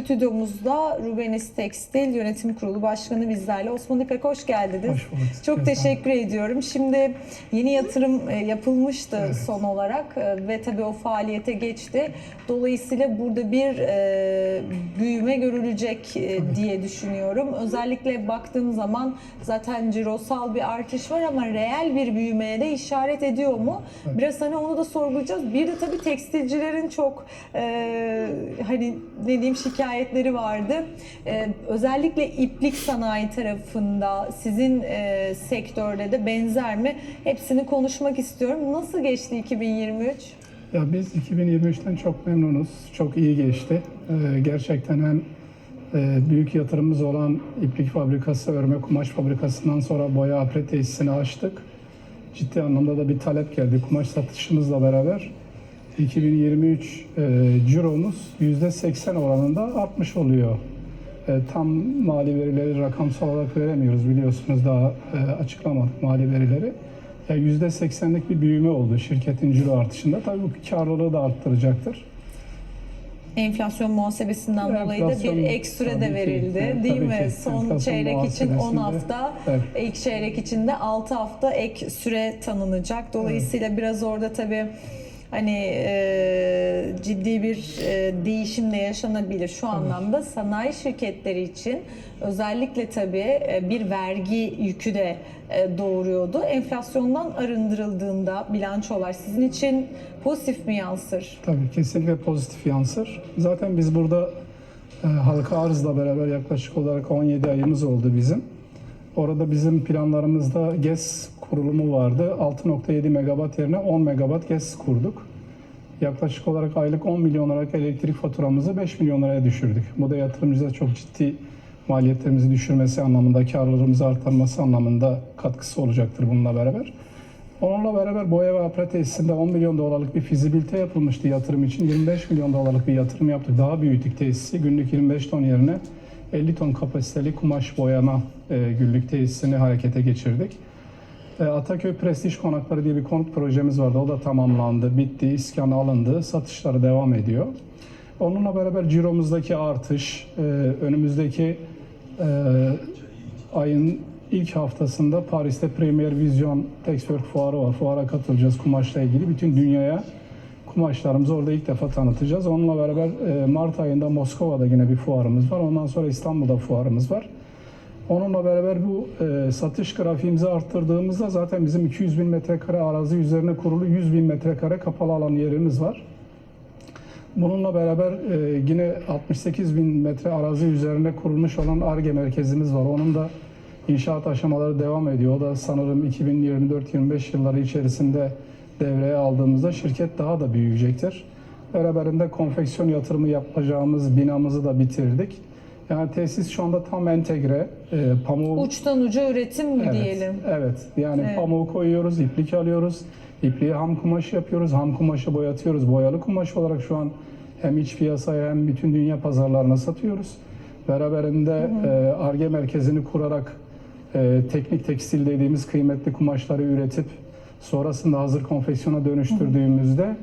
Stüdyomuzda Rubenis Tekstil Yönetim Kurulu Başkanı bizlerle. Osman İpek hoş geldiniz. Hoş bulduk. Çok teşekkür ediyorum. Şimdi yeni yatırım e, yapılmıştı Evet. son olarak e, ve tabii o faaliyete geçti. Dolayısıyla burada bir e, büyüme görülecek e, diye düşünüyorum. Özellikle baktığım zaman zaten cirosal bir artış var ama reel bir büyümeye de işaret ediyor mu? Biraz hani onu da sorgulayacağız. Bir de tabii tekstilcilerin çok hani ne diyeyim şikayetleri vardı. E, özellikle iplik sanayi tarafında sizin e, sektörde de benzer mi? Hepsini konuşmak istiyorum. Nasıl geçti 2023? Ya biz 2023'ten çok memnunuz. Çok iyi geçti. Ee, gerçekten hem e, büyük yatırımımız olan iplik fabrikası, örme kumaş fabrikasından sonra boya apre tesisini açtık. Ciddi anlamda da bir talep geldi kumaş satışımızla beraber. 2023 e, ciromuz %80 oranında artmış oluyor. E, tam mali verileri rakamsal olarak veremiyoruz biliyorsunuz daha e, açıklamadık mali verileri. Ya %80'lik bir büyüme oldu şirketin ciro artışında. Tabii bu karlılığı da arttıracaktır. Enflasyon muhasebesinden dolayı da Enflasyon, bir ek süre de ki. verildi Evet, değil mi? ki. Son Enflasyon çeyrek için 10 muhasebesinde, hafta, evet. ilk çeyrek için de 6 hafta ek süre tanınacak. Dolayısıyla biraz orada tabii hani e, ciddi bir e, değişim de yaşanabilir şu anlamda sanayi şirketleri için özellikle tabii e, bir vergi yükü de e, doğuruyordu. Enflasyondan arındırıldığında bilançolar sizin için pozitif mi yansır? Tabii kesinlikle pozitif yansır. Zaten biz burada e, halka arzla beraber yaklaşık olarak 17 ayımız oldu bizim. Orada bizim planlarımızda GES kurulumu vardı. 6.7 megawatt yerine 10 megawatt GES kurduk. Yaklaşık olarak aylık 10 milyon olarak elektrik faturamızı 5 milyon liraya düşürdük. Bu da yatırımcıza çok ciddi maliyetlerimizi düşürmesi anlamında, karlılığımızı artırması anlamında katkısı olacaktır bununla beraber. Onunla beraber boya ve apre tesisinde 10 milyon dolarlık bir fizibilite yapılmıştı yatırım için. 25 milyon dolarlık bir yatırım yaptık. Daha büyüttük tesisi. Günlük 25 ton yerine 50 ton kapasiteli kumaş boyama e, günlük tesisini harekete geçirdik. E, Ataköy Prestij Konakları diye bir konut projemiz vardı. O da tamamlandı, bitti, iskan alındı. Satışları devam ediyor. Onunla beraber ciromuzdaki artış, e, önümüzdeki e, ayın ilk haftasında Paris'te Premier Vision Texwork fuarı var. Fuara katılacağız kumaşla ilgili. Bütün dünyaya kumaşlarımızı orada ilk defa tanıtacağız. Onunla beraber Mart ayında Moskova'da yine bir fuarımız var. Ondan sonra İstanbul'da fuarımız var. Onunla beraber bu e, satış grafiğimizi arttırdığımızda zaten bizim 200 bin metrekare arazi üzerine kurulu 100 bin metrekare kapalı alan yerimiz var. Bununla beraber e, yine 68 bin metre arazi üzerine kurulmuş olan ARGE merkezimiz var. Onun da inşaat aşamaları devam ediyor. O da sanırım 2024-25 yılları içerisinde devreye aldığımızda şirket daha da büyüyecektir. Beraberinde konfeksiyon yatırımı yapacağımız binamızı da bitirdik. Yani tesis şu anda tam entegre. E, pamuğu Uçtan uca üretim mi Evet, diyelim? Evet. Yani Evet. pamuğu koyuyoruz, iplik alıyoruz. İpliği ham kumaş yapıyoruz. Ham kumaşı boyatıyoruz. Boyalı kumaş olarak şu an hem iç piyasaya hem bütün dünya pazarlarına satıyoruz. Beraberinde e, ARGE merkezini kurarak e, teknik tekstil dediğimiz kıymetli kumaşları üretip sonrasında hazır konfeksiyona dönüştürdüğümüzde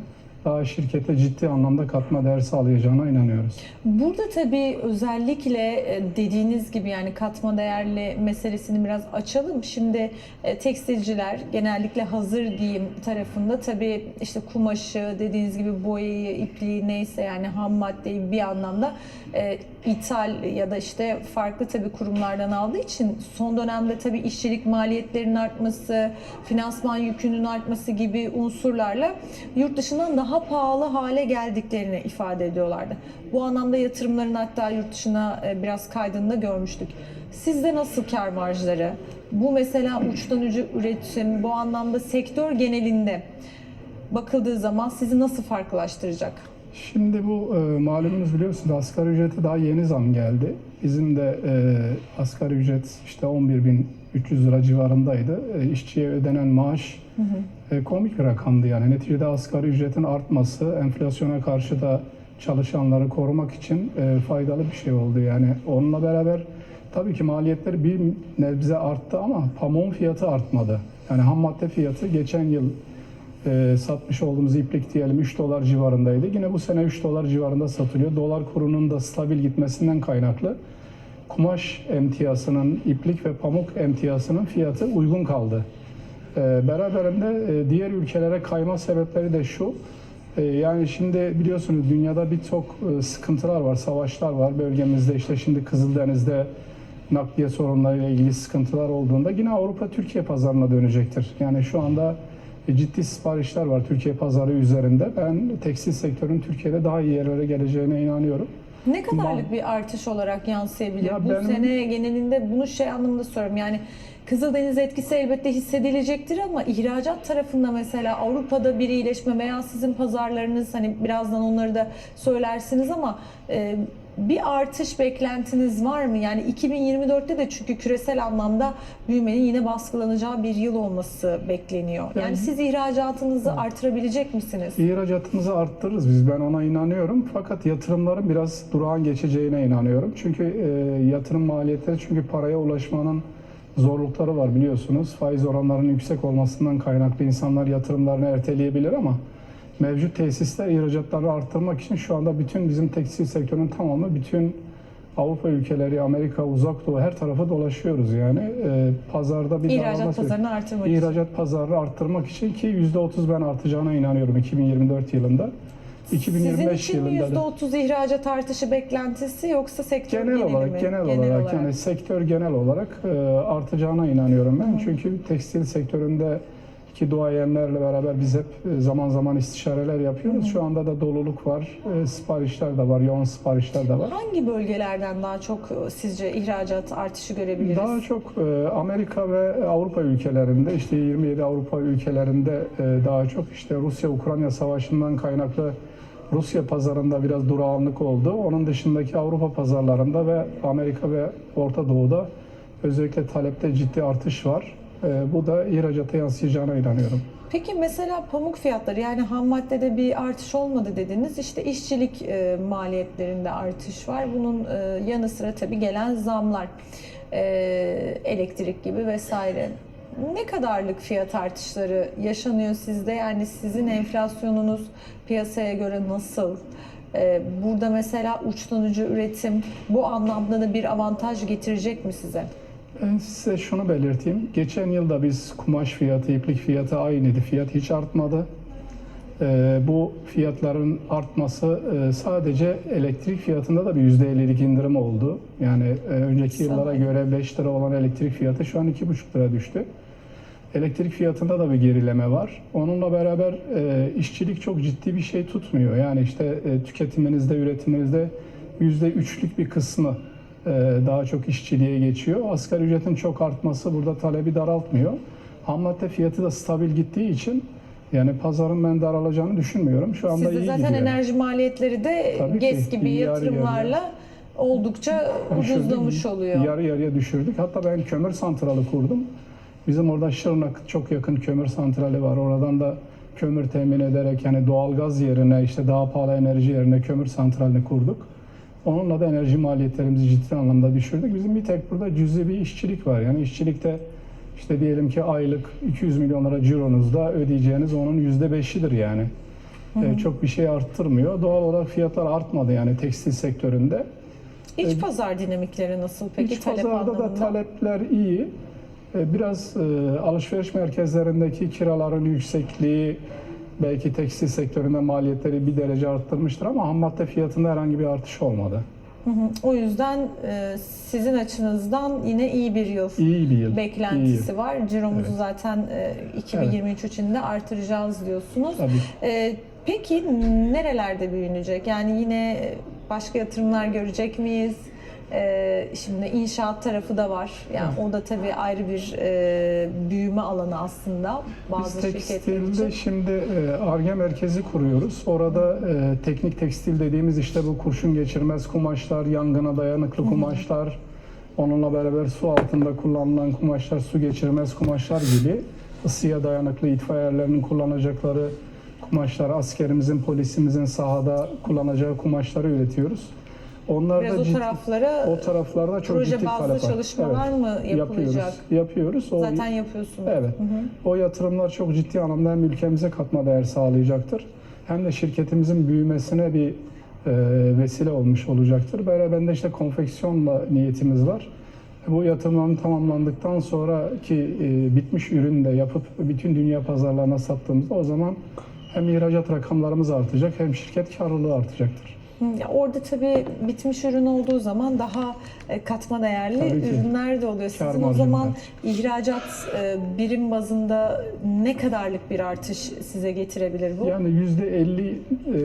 daha şirkete ciddi anlamda katma değer sağlayacağına inanıyoruz. Burada tabii özellikle e, dediğiniz gibi yani katma değerli meselesini biraz açalım. Şimdi e, tekstilciler genellikle hazır giyim tarafında tabii işte kumaşı dediğiniz gibi boyayı, ipliği neyse yani ham maddeyi bir anlamda e, ithal ya da işte farklı tabii kurumlardan aldığı için son dönemde tabii işçilik maliyetlerinin artması, finansman yükünün artması gibi unsurlarla yurt dışından daha pahalı hale geldiklerini ifade ediyorlardı. Bu anlamda yatırımların hatta yurt dışına e, biraz kaydığını da görmüştük. Sizde nasıl kar marjları? Bu mesela uçtan ucu üretim bu anlamda sektör genelinde bakıldığı zaman sizi nasıl farklılaştıracak? Şimdi bu e, malumunuz biliyorsunuz asgari ücrete daha yeni zam geldi. Bizim de e, asgari ücret işte 11.300 lira civarındaydı. E, işçiye ödenen maaş e, komik bir rakamdı yani. Neticede asgari ücretin artması enflasyona karşı da çalışanları korumak için e, faydalı bir şey oldu. Yani onunla beraber tabii ki maliyetleri bir nebze arttı ama pamuğun fiyatı artmadı. Yani ham madde fiyatı geçen yıl e, satmış olduğumuz iplik diyelim 3 dolar civarındaydı. Yine bu sene 3 dolar civarında satılıyor. Dolar kurunun da stabil gitmesinden kaynaklı kumaş emtiyasının, iplik ve pamuk emtiyasının fiyatı uygun kaldı. E, beraberinde e, diğer ülkelere kayma sebepleri de şu. e, Yani şimdi biliyorsunuz dünyada birçok e, sıkıntılar var, savaşlar var. Bölgemizde işte şimdi Kızıldeniz'de nakliye sorunlarıyla ilgili sıkıntılar olduğunda yine Avrupa Türkiye pazarına dönecektir. Yani şu anda e, ciddi siparişler var Türkiye pazarı üzerinde. Ben tekstil sektörün Türkiye'de daha iyi yerlere geleceğine inanıyorum. Ne kadarlık bir artış olarak yansıyabilir? Ya Bu benim- sene genelinde bunu şey anlamında soruyorum. Yani Kızıldeniz etkisi elbette hissedilecektir ama ihracat tarafında mesela Avrupa'da bir iyileşme veya sizin pazarlarınız hani birazdan onları da söylersiniz ama e, bir artış beklentiniz var mı? Yani 2024'te de çünkü küresel anlamda büyümenin yine baskılanacağı bir yıl olması bekleniyor. Yani Yani- siz ihracatınızı artırabilecek misiniz? İhracatımızı arttırırız biz ben ona inanıyorum. Fakat yatırımların biraz durağan geçeceğine inanıyorum. Çünkü e, yatırım maliyetleri çünkü paraya ulaşmanın zorlukları var biliyorsunuz. Faiz oranlarının yüksek olmasından kaynaklı insanlar yatırımlarını erteleyebilir ama mevcut tesisler ihracatları arttırmak için şu anda bütün bizim tekstil sektörünün tamamı bütün Avrupa ülkeleri, Amerika, Uzak Doğu her tarafa dolaşıyoruz yani. E, pazarda bir İhracat pazarını artırmak için. İhracat pazarını arttırmak için ki %30 ben artacağına inanıyorum 2024 yılında. 2025 Sizin için yılında da. %30 ihracat artışı beklentisi yoksa sektör Genel olarak, mi? genel, olarak, yani sektör genel olarak e, artacağına inanıyorum ben. Çünkü tekstil sektöründe ki duayenlerle beraber biz hep e, zaman zaman istişareler yapıyoruz. Şu anda da doluluk var, e, siparişler de var, yoğun siparişler de var. Hangi bölgelerden daha çok e, sizce ihracat artışı görebiliriz? Daha çok Amerika ve Avrupa ülkelerinde işte 27 Avrupa ülkelerinde daha çok işte Rusya-Ukrayna savaşından kaynaklı Rusya pazarında biraz durağanlık oldu. Onun dışındaki Avrupa pazarlarında ve Amerika ve Orta Doğu'da özellikle talepte ciddi artış var. E, bu da ihracata yansıyacağına inanıyorum. Peki mesela pamuk fiyatları yani ham maddede bir artış olmadı dediniz. İşte işçilik e, maliyetlerinde artış var. Bunun e, yanı sıra tabii gelen zamlar, e, elektrik gibi vesaire. Ne kadarlık fiyat artışları yaşanıyor sizde? Yani sizin enflasyonunuz piyasaya göre nasıl? E, burada mesela uçlanıcı üretim bu anlamda da bir avantaj getirecek mi size? Ben size şunu belirteyim. Geçen yılda biz kumaş fiyatı, iplik fiyatı aynıydı. Fiyat hiç artmadı. Ee, bu fiyatların artması e, sadece elektrik fiyatında da bir %50'lik indirim oldu. Yani e, önceki yıllara göre 5 lira olan elektrik fiyatı şu an 2,5 lira düştü. Elektrik fiyatında da bir gerileme var. Onunla beraber e, işçilik çok ciddi bir şey tutmuyor. Yani işte e, tüketiminizde, üretiminizde %3'lük bir kısmı daha çok işçiliğe geçiyor. Asgari ücretin çok artması burada talebi daraltmıyor. Ham madde fiyatı da stabil gittiği için yani pazarın ben daralacağını düşünmüyorum. Şu anda Sizde iyi zaten gidiyor. enerji maliyetleri de Tabii. GES gibi Yarı yatırımlarla oldukça Düşürdük. ucuzlamış oluyor. Yarı yarıya düşürdük. Hatta ben kömür santralı kurdum. Bizim orada Şırnak çok yakın kömür santrali var. Oradan da kömür temin ederek yani doğal gaz yerine işte daha pahalı enerji yerine kömür santralini kurduk. Onunla da enerji maliyetlerimizi ciddi anlamda düşürdük. Bizim bir tek burada cüzi bir işçilik var. Yani işçilikte işte diyelim ki aylık 200 milyon lira cironuzda ödeyeceğiniz onun yüzde beşidir yani. Ee, çok bir şey arttırmıyor. Doğal olarak fiyatlar artmadı yani tekstil sektöründe. İç pazar dinamikleri nasıl peki İç talep pazarda da talepler iyi. Ee, Biraz e, alışveriş merkezlerindeki kiraların yüksekliği belki tekstil sektöründe maliyetleri bir derece arttırmıştır ama ham madde fiyatında herhangi bir artış olmadı. Hı hı. O yüzden e, sizin açınızdan yine iyi bir yıl İyi bir yıl. beklentisi iyi. var. Ciromuzu Evet. zaten e, 2023 için de artıracağız diyorsunuz. Tabii. E, peki nerelerde büyünecek? Yani yine başka yatırımlar görecek miyiz? E, şimdi inşaat tarafı da var. Yani o da tabii ayrı bir e, büyüme alanı aslında bazı Biz şirketler için. şimdi e, ARGE merkezi kuruyoruz. Orada e, teknik tekstil dediğimiz işte bu kurşun geçirmez kumaşlar, yangına dayanıklı kumaşlar, onunla beraber su altında kullanılan kumaşlar, su geçirmez kumaşlar gibi ısıya dayanıklı itfaiyelerinin kullanacakları kumaşlar, askerimizin, polisimizin sahada kullanacağı kumaşları üretiyoruz. Onlar Biraz da o ciddi, taraflara o taraflarda çok proje ciddi bazlı talep var. çalışmalar mı yapılacak? Yapıyoruz. Yapıyoruz. O, Zaten yapıyorsunuz. Evet. O yatırımlar çok ciddi anlamda hem ülkemize katma değer sağlayacaktır hem de şirketimizin büyümesine bir e, vesile olmuş olacaktır. Beraberinde işte konfeksiyonla niyetimiz var. Bu yatırımların tamamlandıktan sonraki e, bitmiş ürünü de yapıp bütün dünya pazarlarına sattığımızda o zaman hem ihracat rakamlarımız artacak hem şirket karlılığı artacaktır. Orada tabii bitmiş ürün olduğu zaman daha e, katma değerli Tabii ki. ürünler de oluyor. Sizin o marjı zaman ihracat e, birim bazında ne kadarlık bir artış size getirebilir bu? Yani %50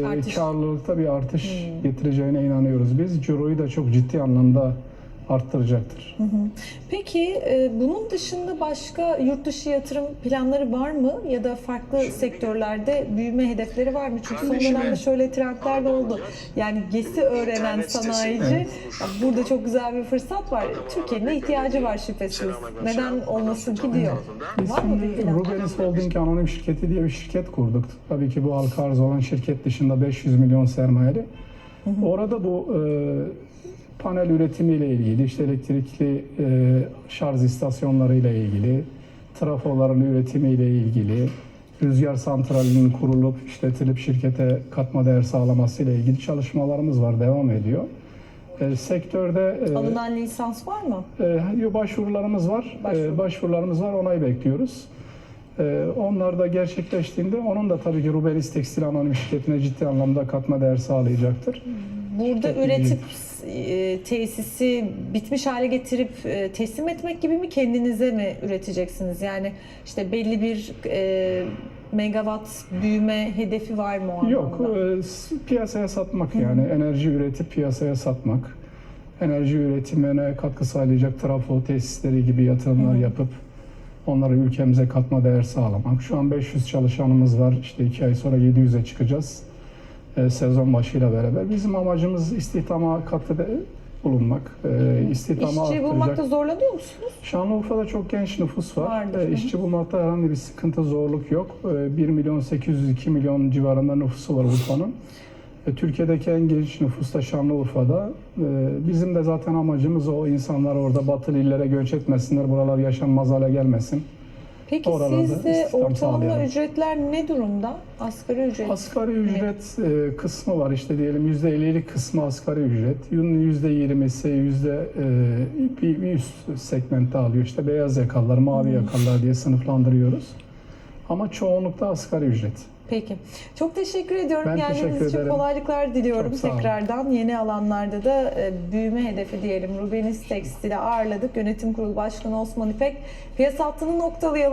e, Artış. karlılıkta bir artış getireceğine inanıyoruz biz. Ciro'yu da çok ciddi anlamda arttıracaktır. Peki e, bunun dışında başka yurt dışı yatırım planları var mı? Ya da farklı sektörlerde büyüme hedefleri var mı? Çünkü son dönemde şöyle trendler de oldu. Yani GES'i öğrenen sanayici, ya burada çok güzel bir fırsat var. Türkiye'nin ihtiyacı var şüphesiz. Neden olmasın ki diyor. Biz Var mı bir şimdi plan? Rubenis Holding Anonim Şirketi diye bir şirket kurduk. Tabii ki bu halka arz olan şirket dışında 500 milyon sermayeli. Orada bu e, panel üretimiyle ilgili, işte elektrikli e, şarj istasyonlarıyla ilgili, trafoların üretimiyle ilgili, rüzgar santralinin kurulup işletilip şirkete katma değer sağlamasıyla ilgili çalışmalarımız var, devam ediyor. E, sektörde e, Alınan lisans var mı? yo, başvurularımız var. Başvuru. Ee, başvurularımız var. Onay bekliyoruz. Ee, onlar da gerçekleştiğinde onun da tabii ki Rubelis Tekstil Anonim Şirketi'ne ciddi anlamda katma değer sağlayacaktır. Burada Şirket üretip e, tesisi bitmiş hale getirip e, teslim etmek gibi mi kendinize mi üreteceksiniz? Yani işte belli bir e, megawatt büyüme hedefi var mı o Yok, anlamda? e, piyasaya satmak yani enerji üretip piyasaya satmak. Enerji üretimine katkı sağlayacak trafo tesisleri gibi yatırımlar yapıp onları ülkemize katma değer sağlamak. Şu an 500 çalışanımız var. İşte iki ay sonra 700'e çıkacağız. E, sezon başıyla beraber. Bizim amacımız istihdama katkıda bulunmak. E, istihdamı İşçi arttıracak. bulmakta zorlanıyor musunuz? Şanlıurfa'da çok genç nüfus var. Vardır, E, işçi bulmakta herhangi bir sıkıntı, zorluk yok. E, 1 milyon 802 milyon civarında nüfusu var Urfa'nın. E, Türkiye'deki en genç nüfus da Şanlıurfa'da. E, Bizim de zaten amacımız o insanlar orada batılı illere göç etmesinler, buralar yaşanmaz hale gelmesin. Peki Oralarda sizde ortalama ücretler ne durumda? Asgari ücret. Asgari ücret e, kısmı var işte diyelim %50'lik kısmı asgari ücret. %20'si yüzde e, bir, üst segmentte alıyor. İşte beyaz yakalılar, mavi yakalılar diye sınıflandırıyoruz. Ama çoğunlukta asgari ücret. Peki. Çok teşekkür ediyorum. Ben Geldiğiniz teşekkür için ederim. kolaylıklar diliyorum Çok tekrardan. Yeni alanlarda da e, büyüme hedefi diyelim. Rubenis Tekstil'i ağırladık. Yönetim Kurulu Başkanı Osman İpek. Piyasa hattını noktalayalım.